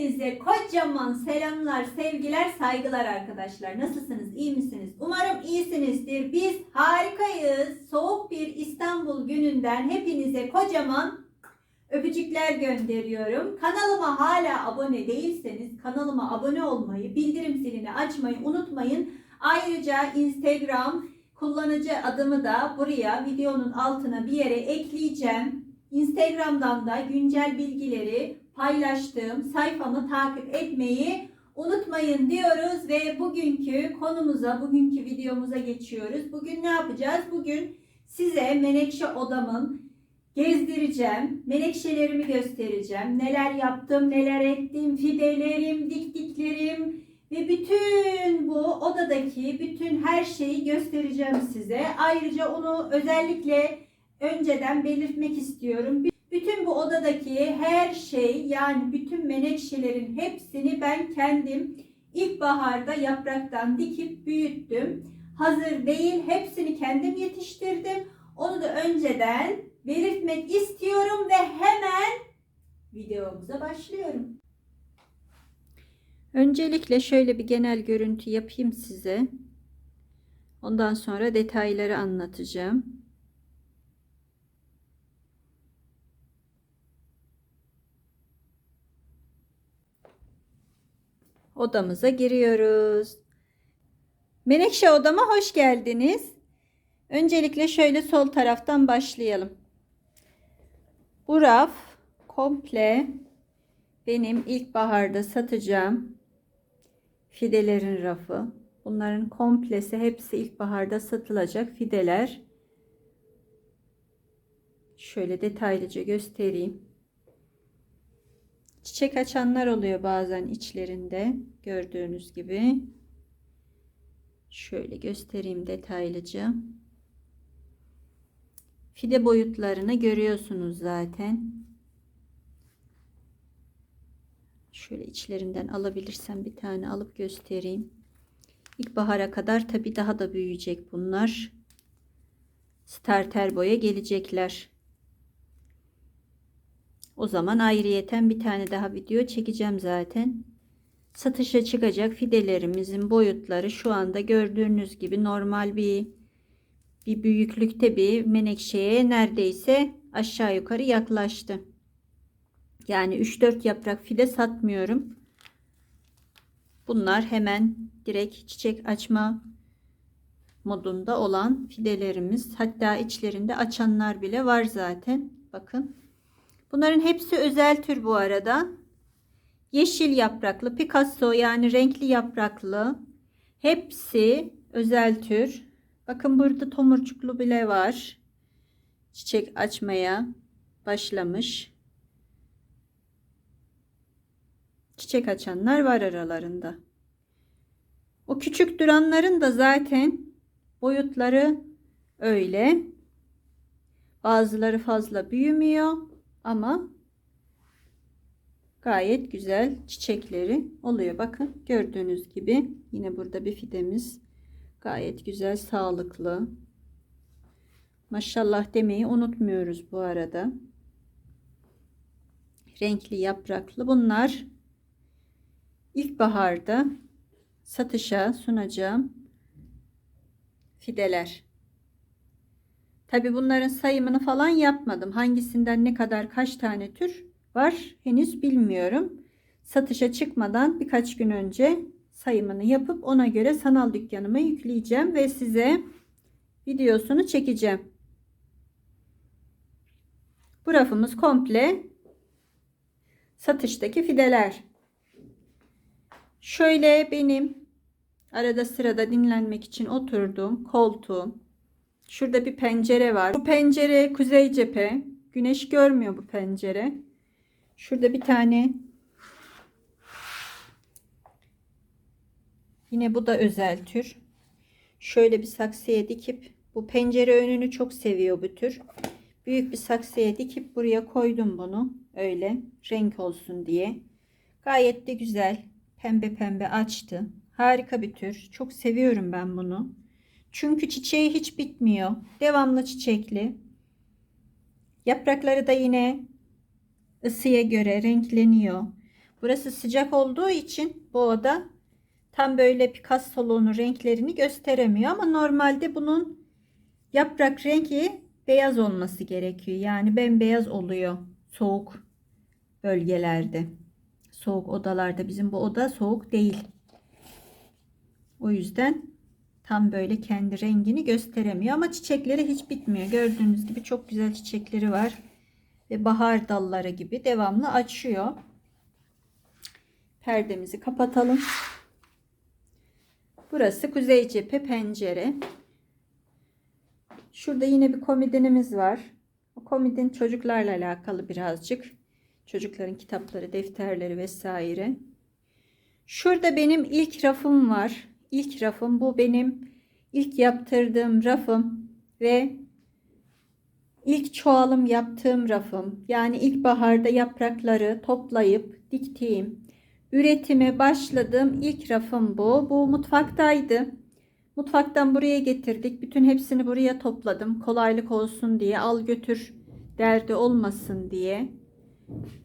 Hepinize kocaman selamlar, sevgiler, saygılar arkadaşlar. Nasılsınız? iyi misiniz? Umarım iyisinizdir. Biz harikayız. Soğuk bir İstanbul gününden hepinize kocaman öpücükler gönderiyorum. Kanalıma hala abone değilseniz kanalıma abone olmayı, bildirim zilini açmayı unutmayın. Ayrıca Instagram kullanıcı adımı da buraya videonun altına bir yere ekleyeceğim. Instagram'dan da güncel bilgileri paylaştığım sayfamı takip etmeyi unutmayın diyoruz ve bugünkü konumuza, bugünkü videomuza geçiyoruz. Bugün ne yapacağız? Bugün size menekşe odamın gezdireceğim. Menekşelerimi göstereceğim. Neler yaptım, neler ettim, fidelerim, diktiklerim ve bütün bu odadaki bütün her şeyi göstereceğim size. Ayrıca onu özellikle önceden belirtmek istiyorum. Bütün bu odadaki her şey yani bütün menekşelerin hepsini ben kendim ilkbaharda yapraktan dikip büyüttüm. Hazır değil hepsini kendim yetiştirdim. Onu da önceden belirtmek istiyorum ve hemen videomuza başlıyorum. Öncelikle şöyle bir genel görüntü yapayım size. Ondan sonra detayları anlatacağım. Odamıza giriyoruz. Menekşe odama hoş geldiniz. Öncelikle şöyle sol taraftan başlayalım. Bu raf komple benim ilkbaharda satacağım fidelerin rafı. Bunların komplesi hepsi ilkbaharda satılacak fideler. Şöyle detaylıca göstereyim. Çiçek açanlar oluyor bazen içlerinde gördüğünüz gibi. Şöyle göstereyim detaylıca. Fide boyutlarını görüyorsunuz zaten. Şöyle içlerinden alabilirsem bir tane alıp göstereyim. İlkbahara kadar tabi daha da büyüyecek bunlar. Starter boya gelecekler. O zaman ayrıyeten bir tane daha video çekeceğim zaten. Satışa çıkacak fidelerimizin boyutları şu anda gördüğünüz gibi normal bir bir büyüklükte bir menekşeye neredeyse aşağı yukarı yaklaştı. Yani 3-4 yaprak fide satmıyorum. Bunlar hemen direkt çiçek açma modunda olan fidelerimiz. Hatta içlerinde açanlar bile var zaten. Bakın. Bunların hepsi özel tür bu arada. Yeşil yapraklı, Picasso yani renkli yapraklı. Hepsi özel tür. Bakın burada tomurcuklu bile var. Çiçek açmaya başlamış. Çiçek açanlar var aralarında. O küçük duranların da zaten boyutları öyle. Bazıları fazla büyümüyor ama gayet güzel çiçekleri oluyor. Bakın gördüğünüz gibi yine burada bir fidemiz gayet güzel sağlıklı. Maşallah demeyi unutmuyoruz bu arada. Renkli yapraklı bunlar ilkbaharda satışa sunacağım fideler. Tabi bunların sayımını falan yapmadım. Hangisinden ne kadar kaç tane tür var henüz bilmiyorum. Satışa çıkmadan birkaç gün önce sayımını yapıp ona göre sanal dükkanıma yükleyeceğim ve size videosunu çekeceğim. Bu rafımız komple satıştaki fideler. Şöyle benim arada sırada dinlenmek için oturduğum koltuğum. Şurada bir pencere var. Bu pencere kuzey cephe. Güneş görmüyor bu pencere. Şurada bir tane Yine bu da özel tür. Şöyle bir saksıya dikip bu pencere önünü çok seviyor bu tür. Büyük bir saksıya dikip buraya koydum bunu. Öyle renk olsun diye. Gayet de güzel. Pembe pembe açtı. Harika bir tür. Çok seviyorum ben bunu. Çünkü çiçeği hiç bitmiyor. Devamlı çiçekli. Yaprakları da yine ısıya göre renkleniyor. Burası sıcak olduğu için bu oda tam böyle Picasso'nun renklerini gösteremiyor ama normalde bunun yaprak rengi beyaz olması gerekiyor. Yani bembeyaz oluyor soğuk bölgelerde. Soğuk odalarda bizim bu oda soğuk değil. O yüzden tam böyle kendi rengini gösteremiyor ama çiçekleri hiç bitmiyor. Gördüğünüz gibi çok güzel çiçekleri var ve bahar dalları gibi devamlı açıyor. Perdemizi kapatalım. Burası kuzey cephe pencere. Şurada yine bir komodinimiz var. O komodin çocuklarla alakalı birazcık. Çocukların kitapları, defterleri vesaire. Şurada benim ilk rafım var. İlk rafım bu benim ilk yaptırdığım rafım ve ilk çoğalım yaptığım rafım. Yani ilkbaharda yaprakları toplayıp diktiğim, üretime başladığım ilk rafım bu. Bu mutfaktaydı. Mutfaktan buraya getirdik. Bütün hepsini buraya topladım. Kolaylık olsun diye, al götür derdi olmasın diye.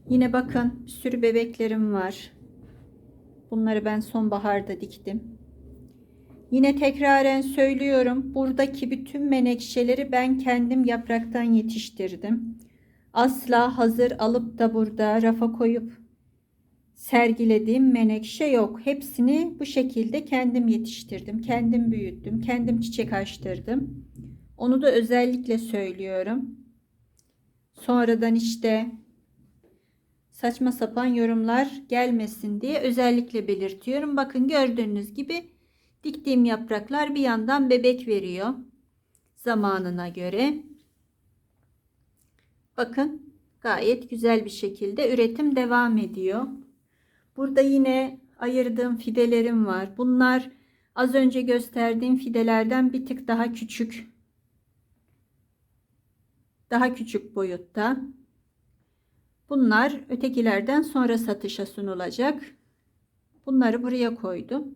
Yine bakın bir sürü bebeklerim var. Bunları ben sonbaharda diktim. Yine tekraren söylüyorum. Buradaki bütün menekşeleri ben kendim yapraktan yetiştirdim. Asla hazır alıp da burada rafa koyup sergilediğim menekşe yok. Hepsini bu şekilde kendim yetiştirdim. Kendim büyüttüm. Kendim çiçek açtırdım. Onu da özellikle söylüyorum. Sonradan işte saçma sapan yorumlar gelmesin diye özellikle belirtiyorum. Bakın gördüğünüz gibi diktiğim yapraklar bir yandan bebek veriyor. Zamanına göre. Bakın gayet güzel bir şekilde üretim devam ediyor. Burada yine ayırdığım fidelerim var. Bunlar az önce gösterdiğim fidelerden bir tık daha küçük. Daha küçük boyutta. Bunlar ötekilerden sonra satışa sunulacak. Bunları buraya koydum.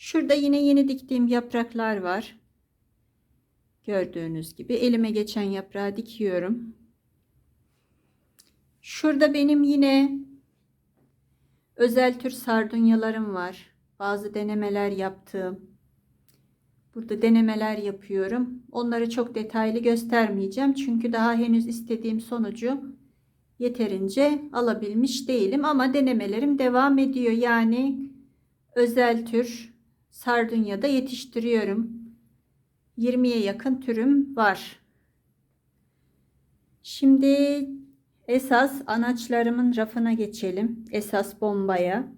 Şurada yine yeni diktiğim yapraklar var. Gördüğünüz gibi elime geçen yaprağı dikiyorum. Şurada benim yine özel tür sardunyalarım var. Bazı denemeler yaptığım. Burada denemeler yapıyorum. Onları çok detaylı göstermeyeceğim. Çünkü daha henüz istediğim sonucu yeterince alabilmiş değilim. Ama denemelerim devam ediyor. Yani özel tür sardunyada yetiştiriyorum. 20'ye yakın türüm var. Şimdi esas anaçlarımın rafına geçelim. Esas bombaya.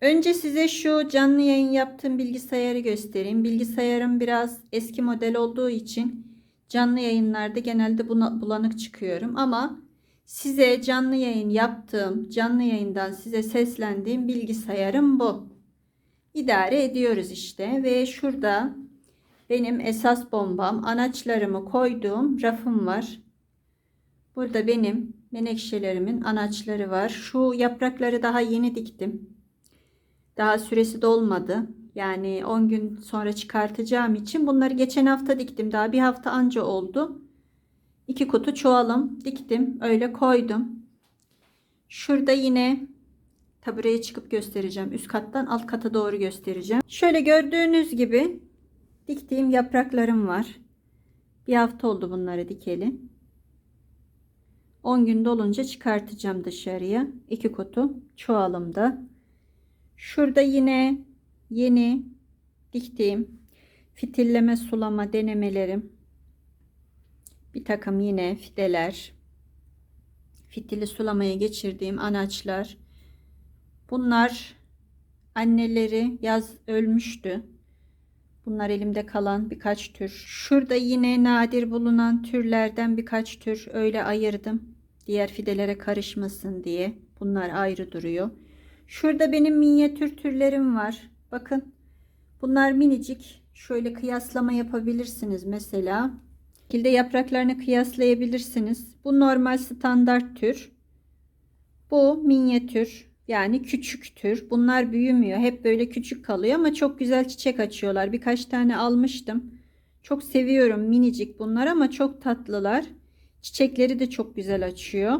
Önce size şu canlı yayın yaptığım bilgisayarı göstereyim. Bilgisayarım biraz eski model olduğu için canlı yayınlarda genelde bulanık çıkıyorum. Ama size canlı yayın yaptığım, canlı yayından size seslendiğim bilgisayarım bu. İdare ediyoruz işte ve şurada benim esas bombam, anaçlarımı koyduğum rafım var. Burada benim menekşelerimin anaçları var. Şu yaprakları daha yeni diktim. Daha süresi dolmadı. Yani 10 gün sonra çıkartacağım için bunları geçen hafta diktim. Daha bir hafta anca oldu. İki kutu çoğalım diktim. Öyle koydum. Şurada yine tabureye çıkıp göstereceğim. Üst kattan alt kata doğru göstereceğim. Şöyle gördüğünüz gibi diktiğim yapraklarım var. Bir hafta oldu bunları dikeli. 10 gün dolunca çıkartacağım dışarıya. İki kutu çoğalımda. Şurada yine yeni diktiğim fitilleme sulama denemelerim. Bir takım yine fideler. Fitili sulamaya geçirdiğim anaçlar. Bunlar anneleri yaz ölmüştü. Bunlar elimde kalan birkaç tür. Şurada yine nadir bulunan türlerden birkaç tür öyle ayırdım. Diğer fidelere karışmasın diye. Bunlar ayrı duruyor. Şurada benim minyatür türlerim var. Bakın. Bunlar minicik. Şöyle kıyaslama yapabilirsiniz mesela. Şekilde yapraklarını kıyaslayabilirsiniz. Bu normal standart tür. Bu minyatür. Yani küçük tür. Bunlar büyümüyor. Hep böyle küçük kalıyor ama çok güzel çiçek açıyorlar. Birkaç tane almıştım. Çok seviyorum minicik bunlar ama çok tatlılar. Çiçekleri de çok güzel açıyor.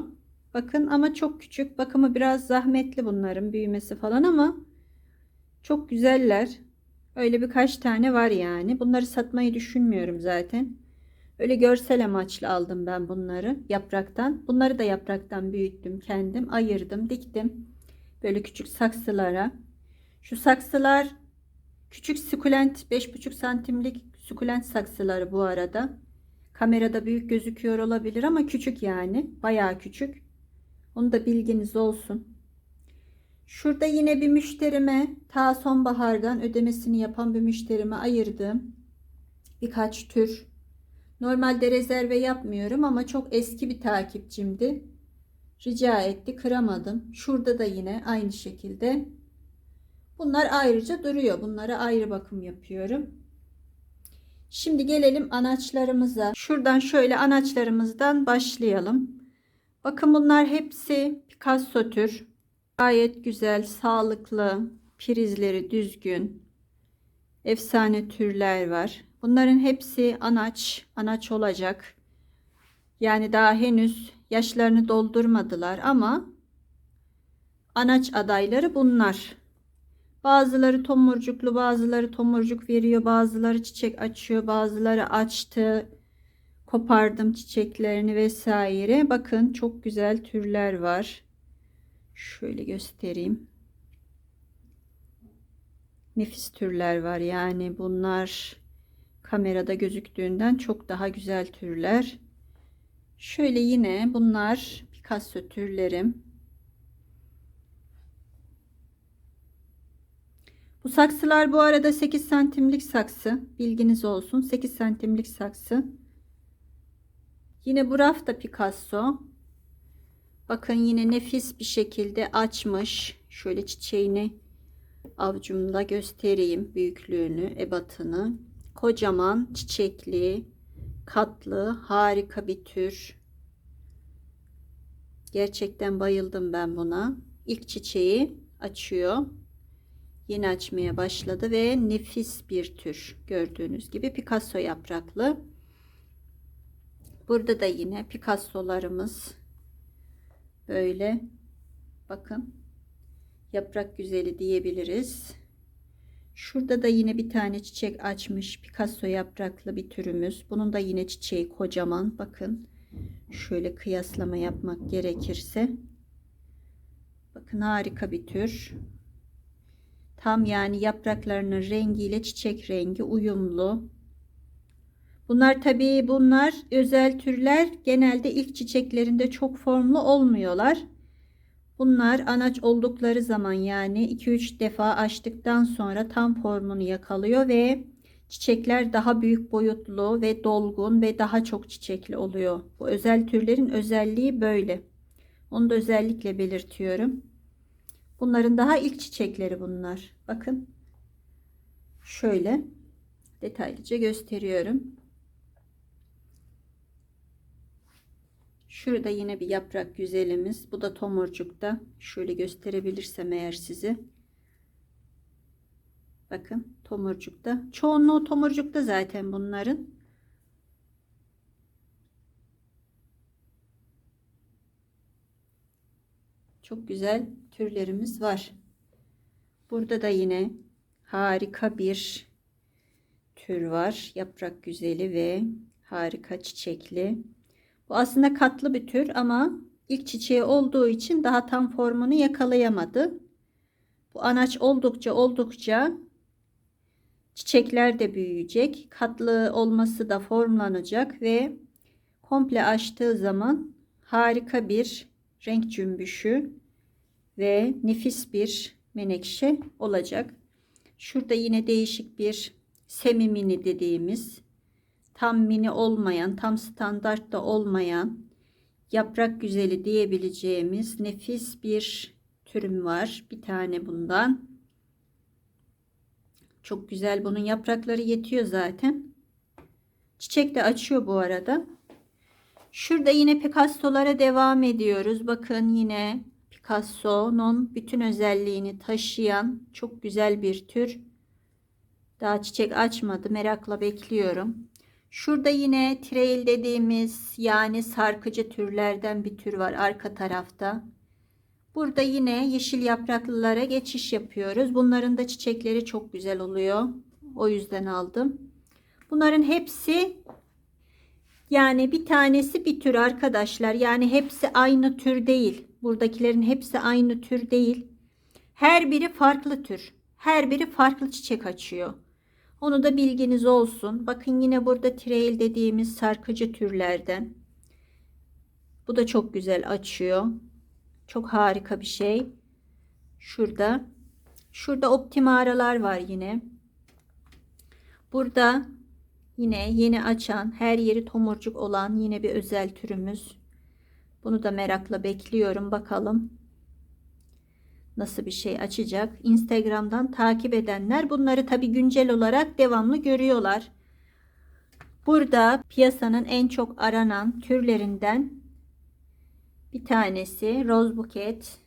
Bakın ama çok küçük. Bakımı biraz zahmetli bunların büyümesi falan ama çok güzeller. Öyle birkaç tane var yani. Bunları satmayı düşünmüyorum zaten. Öyle görsel amaçlı aldım ben bunları yapraktan. Bunları da yapraktan büyüttüm kendim. Ayırdım, diktim. Böyle küçük saksılara. Şu saksılar küçük sukulent 5,5 santimlik sukulent saksıları bu arada. Kamerada büyük gözüküyor olabilir ama küçük yani. Bayağı küçük. Onu da bilginiz olsun. Şurada yine bir müşterime ta sonbahardan ödemesini yapan bir müşterime ayırdığım birkaç tür. Normalde rezerve yapmıyorum ama çok eski bir takipçimdi. Rica etti, kıramadım. Şurada da yine aynı şekilde. Bunlar ayrıca duruyor. Bunlara ayrı bakım yapıyorum. Şimdi gelelim anaçlarımıza. Şuradan şöyle anaçlarımızdan başlayalım. Bakın bunlar hepsi Picasso tür. Gayet güzel, sağlıklı, prizleri düzgün, efsane türler var. Bunların hepsi anaç, anaç olacak. Yani daha henüz yaşlarını doldurmadılar ama anaç adayları bunlar. Bazıları tomurcuklu, bazıları tomurcuk veriyor, bazıları çiçek açıyor, bazıları açtı. Kopardım çiçeklerini vesaire. Bakın çok güzel türler var. Şöyle göstereyim. Nefis türler var yani bunlar kamerada gözüktüğünden çok daha güzel türler. Şöyle yine bunlar Picasso türlerim. Bu saksılar bu arada 8 santimlik saksı. Bilginiz olsun. 8 santimlik saksı. Yine bu rafta Picasso. Bakın yine nefis bir şekilde açmış. Şöyle çiçeğini avucumda göstereyim. Büyüklüğünü, ebatını. Kocaman, çiçekli, katlı, harika bir tür. Gerçekten bayıldım ben buna. İlk çiçeği açıyor. Yeni açmaya başladı ve nefis bir tür. Gördüğünüz gibi Picasso yapraklı. Burada da yine Picasso'larımız böyle bakın yaprak güzeli diyebiliriz. Şurada da yine bir tane çiçek açmış Picasso yapraklı bir türümüz. Bunun da yine çiçeği kocaman. Bakın şöyle kıyaslama yapmak gerekirse. Bakın harika bir tür. Tam yani yapraklarının rengiyle çiçek rengi uyumlu. Bunlar tabii bunlar özel türler genelde ilk çiçeklerinde çok formlu olmuyorlar. Bunlar anaç oldukları zaman yani 2-3 defa açtıktan sonra tam formunu yakalıyor ve çiçekler daha büyük boyutlu ve dolgun ve daha çok çiçekli oluyor. Bu özel türlerin özelliği böyle. Onu da özellikle belirtiyorum. Bunların daha ilk çiçekleri bunlar. Bakın. Şöyle detaylıca gösteriyorum. Şurada yine bir yaprak güzelimiz. Bu da tomurcukta. Şöyle gösterebilirsem eğer sizi. Bakın tomurcukta. Çoğunluğu tomurcukta zaten bunların. Çok güzel türlerimiz var. Burada da yine harika bir tür var. Yaprak güzeli ve harika çiçekli. Bu aslında katlı bir tür ama ilk çiçeği olduğu için daha tam formunu yakalayamadı. Bu anaç oldukça oldukça çiçekler de büyüyecek. Katlı olması da formlanacak ve komple açtığı zaman harika bir renk cümbüşü ve nefis bir menekşe olacak. Şurada yine değişik bir semimini dediğimiz tam mini olmayan, tam standartta olmayan yaprak güzeli diyebileceğimiz nefis bir türüm var. Bir tane bundan. Çok güzel. Bunun yaprakları yetiyor zaten. Çiçek de açıyor bu arada. Şurada yine Picasso'lara devam ediyoruz. Bakın yine Picasso'nun bütün özelliğini taşıyan çok güzel bir tür. Daha çiçek açmadı. Merakla bekliyorum. Şurada yine trail dediğimiz yani sarkıcı türlerden bir tür var arka tarafta. Burada yine yeşil yapraklılara geçiş yapıyoruz. Bunların da çiçekleri çok güzel oluyor. O yüzden aldım. Bunların hepsi yani bir tanesi bir tür arkadaşlar. Yani hepsi aynı tür değil. Buradakilerin hepsi aynı tür değil. Her biri farklı tür. Her biri farklı çiçek açıyor. Onu da bilginiz olsun. Bakın yine burada trail dediğimiz sarkıcı türlerden. Bu da çok güzel açıyor. Çok harika bir şey. Şurada. Şurada optimaralar var yine. Burada yine yeni açan, her yeri tomurcuk olan yine bir özel türümüz. Bunu da merakla bekliyorum. Bakalım nasıl bir şey açacak. Instagram'dan takip edenler bunları tabi güncel olarak devamlı görüyorlar. Burada piyasanın en çok aranan türlerinden bir tanesi Rose Bouquet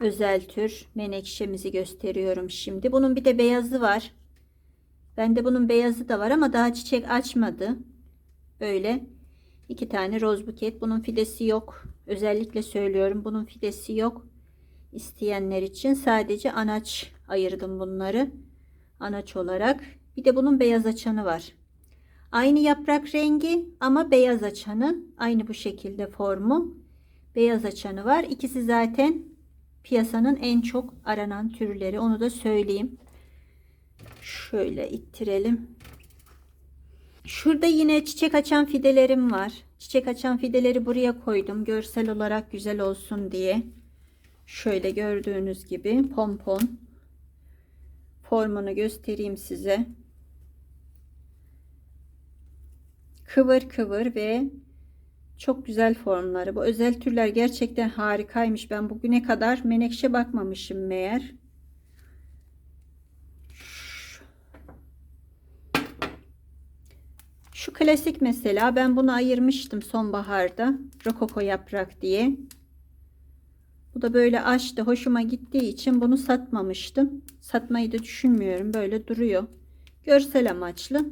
özel tür menekşemizi gösteriyorum şimdi. Bunun bir de beyazı var. Bende bunun beyazı da var ama daha çiçek açmadı. Böyle iki tane Rose Bouquet. Bunun fidesi yok. Özellikle söylüyorum bunun fidesi yok. İsteyenler için sadece anaç ayırdım bunları. Anaç olarak. Bir de bunun beyaz açanı var. Aynı yaprak rengi ama beyaz açanı. Aynı bu şekilde formu. Beyaz açanı var. İkisi zaten piyasanın en çok aranan türleri. Onu da söyleyeyim. Şöyle ittirelim. Şurada yine çiçek açan fidelerim var. Çiçek açan fideleri buraya koydum. Görsel olarak güzel olsun diye. Şöyle gördüğünüz gibi pompon. Formunu göstereyim size. Kıvır kıvır ve çok güzel formları. Bu özel türler gerçekten harikaymış. Ben bugüne kadar menekşe bakmamışım meğer. Şu klasik mesela ben bunu ayırmıştım sonbaharda. Rokoko yaprak diye. Bu da böyle açtı. Hoşuma gittiği için bunu satmamıştım. Satmayı da düşünmüyorum. Böyle duruyor. Görsel amaçlı.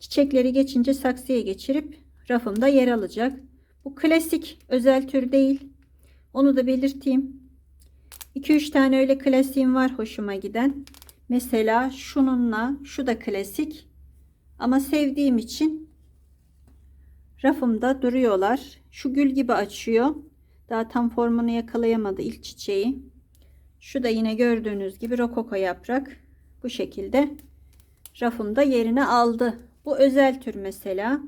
Çiçekleri geçince saksıya geçirip rafımda yer alacak. Bu klasik özel tür değil. Onu da belirteyim. 2-3 tane öyle klasiğim var hoşuma giden. Mesela şununla şu da klasik. Ama sevdiğim için rafımda duruyorlar. Şu gül gibi açıyor. Daha tam formunu yakalayamadı ilk çiçeği. Şu da yine gördüğünüz gibi rokoko yaprak. Bu şekilde rafımda yerini aldı. Bu özel tür mesela.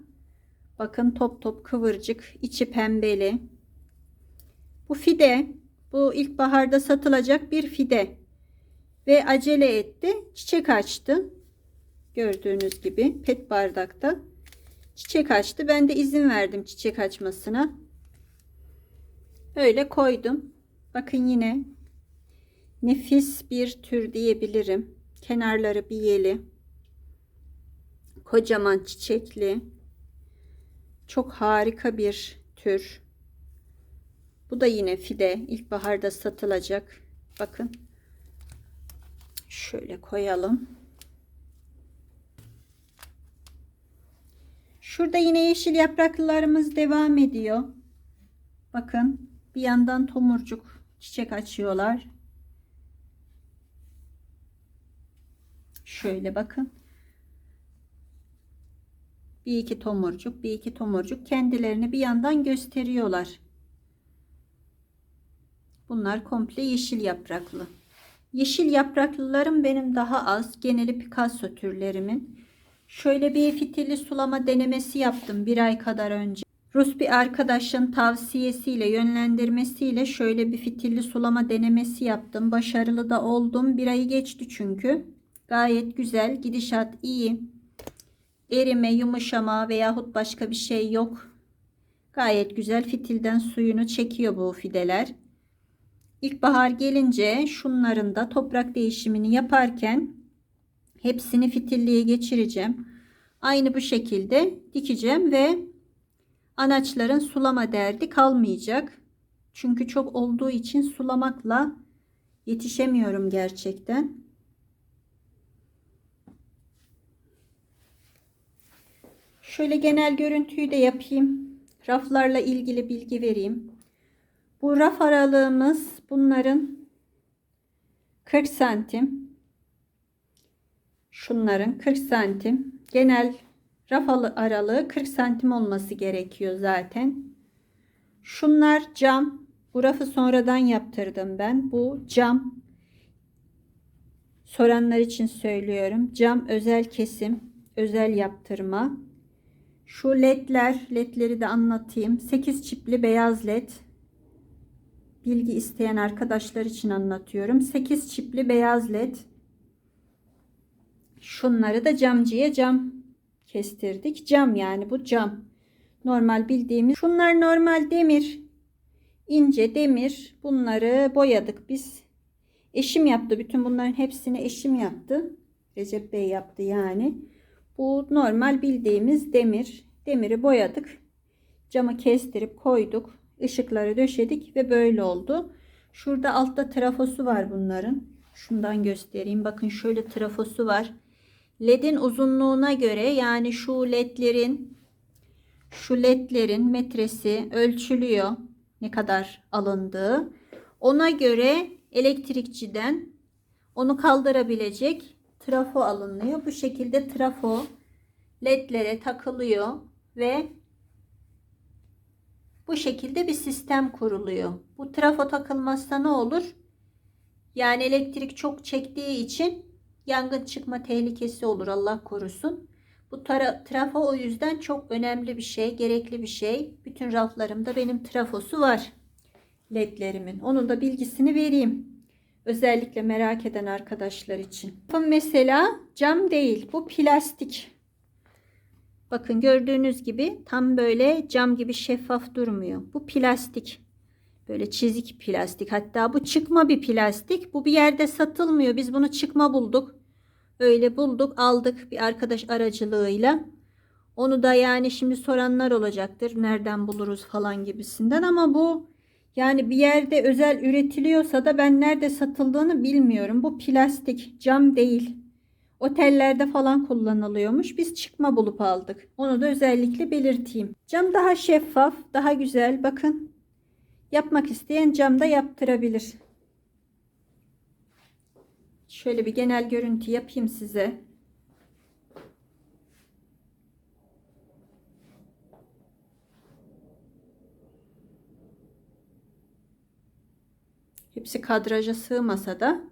Bakın top top kıvırcık, içi pembeli. Bu fide, bu ilkbaharda satılacak bir fide. Ve acele etti, çiçek açtı. Gördüğünüz gibi pet bardakta çiçek açtı. Ben de izin verdim çiçek açmasına. Öyle koydum. Bakın yine nefis bir tür diyebilirim. Kenarları biyeli. Kocaman çiçekli. Çok harika bir tür. Bu da yine fide. İlkbaharda satılacak. Bakın. Şöyle koyalım. Şurada yine yeşil yapraklılarımız devam ediyor. Bakın bir yandan tomurcuk çiçek açıyorlar. Şöyle bakın. Bir iki tomurcuk, bir iki tomurcuk kendilerini bir yandan gösteriyorlar. Bunlar komple yeşil yapraklı. Yeşil yapraklılarım benim daha az. Geneli Picasso türlerimin. Şöyle bir fitilli sulama denemesi yaptım bir ay kadar önce. Rus bir arkadaşın tavsiyesiyle yönlendirmesiyle şöyle bir fitilli sulama denemesi yaptım. Başarılı da oldum. Bir ayı geçti çünkü. Gayet güzel. Gidişat iyi. Erime, yumuşama veyahut başka bir şey yok. Gayet güzel fitilden suyunu çekiyor bu fideler. İlkbahar gelince şunların da toprak değişimini yaparken hepsini fitilliğe geçireceğim. Aynı bu şekilde dikeceğim ve anaçların sulama derdi kalmayacak. Çünkü çok olduğu için sulamakla yetişemiyorum gerçekten. Şöyle genel görüntüyü de yapayım. Raflarla ilgili bilgi vereyim. Bu raf aralığımız bunların 40 santim. Şunların 40 santim. Genel raf alı- aralığı 40 santim olması gerekiyor zaten. Şunlar cam. Bu rafı sonradan yaptırdım ben. Bu cam. Soranlar için söylüyorum. Cam özel kesim, özel yaptırma. Şu ledler, ledleri de anlatayım. 8 çipli beyaz led. Bilgi isteyen arkadaşlar için anlatıyorum. 8 çipli beyaz led. Şunları da camcıya cam kestirdik. Cam yani bu cam. Normal bildiğimiz. Şunlar normal demir. ince demir. Bunları boyadık biz. Eşim yaptı. Bütün bunların hepsini eşim yaptı. Recep Bey yaptı yani. Bu normal bildiğimiz demir. Demiri boyadık. Camı kestirip koyduk. Işıkları döşedik ve böyle oldu. Şurada altta trafosu var bunların. Şundan göstereyim. Bakın şöyle trafosu var. LED'in uzunluğuna göre yani şu ledlerin şu ledlerin metresi ölçülüyor. Ne kadar alındığı. Ona göre elektrikçiden onu kaldırabilecek trafo alınıyor. Bu şekilde trafo ledlere takılıyor ve bu şekilde bir sistem kuruluyor. Bu trafo takılmazsa ne olur? Yani elektrik çok çektiği için yangın çıkma tehlikesi olur Allah korusun. Bu tara- trafo o yüzden çok önemli bir şey, gerekli bir şey. Bütün raflarımda benim trafosu var. ledlerimin. Onun da bilgisini vereyim. Özellikle merak eden arkadaşlar için. Mesela cam değil. Bu plastik. Bakın gördüğünüz gibi tam böyle cam gibi şeffaf durmuyor. Bu plastik. Böyle çizik plastik. Hatta bu çıkma bir plastik. Bu bir yerde satılmıyor. Biz bunu çıkma bulduk. Öyle bulduk, aldık bir arkadaş aracılığıyla. Onu da yani şimdi soranlar olacaktır. Nereden buluruz falan gibisinden ama bu yani bir yerde özel üretiliyorsa da ben nerede satıldığını bilmiyorum. Bu plastik, cam değil. Otellerde falan kullanılıyormuş. Biz çıkma bulup aldık. Onu da özellikle belirteyim. Cam daha şeffaf, daha güzel. Bakın. Yapmak isteyen camda yaptırabilir. Şöyle bir genel görüntü yapayım size. Hepsi kadraja sığmasa da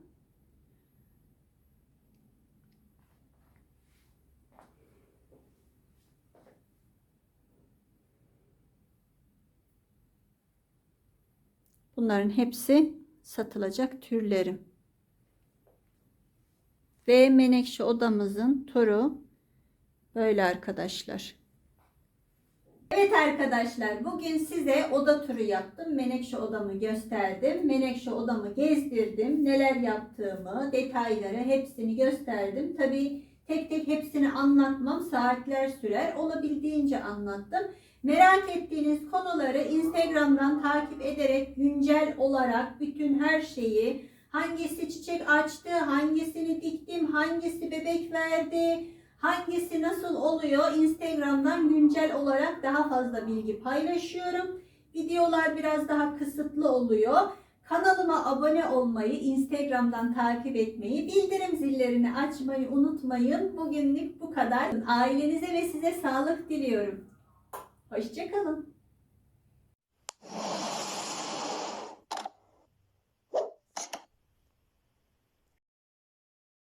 bunların hepsi satılacak türlerim. Ve menekşe odamızın turu böyle arkadaşlar. Evet arkadaşlar bugün size oda turu yaptım. Menekşe odamı gösterdim. Menekşe odamı gezdirdim. Neler yaptığımı, detayları hepsini gösterdim. Tabi tek tek hepsini anlatmam saatler sürer. Olabildiğince anlattım. Merak ettiğiniz konuları Instagram'dan takip ederek güncel olarak bütün her şeyi hangisi çiçek açtı, hangisini diktim, hangisi bebek verdi, hangisi nasıl oluyor Instagram'dan güncel olarak daha fazla bilgi paylaşıyorum. Videolar biraz daha kısıtlı oluyor. Kanalıma abone olmayı, Instagram'dan takip etmeyi, bildirim zillerini açmayı unutmayın. Bugünlük bu kadar. Ailenize ve size sağlık diliyorum. Hoşçakalın.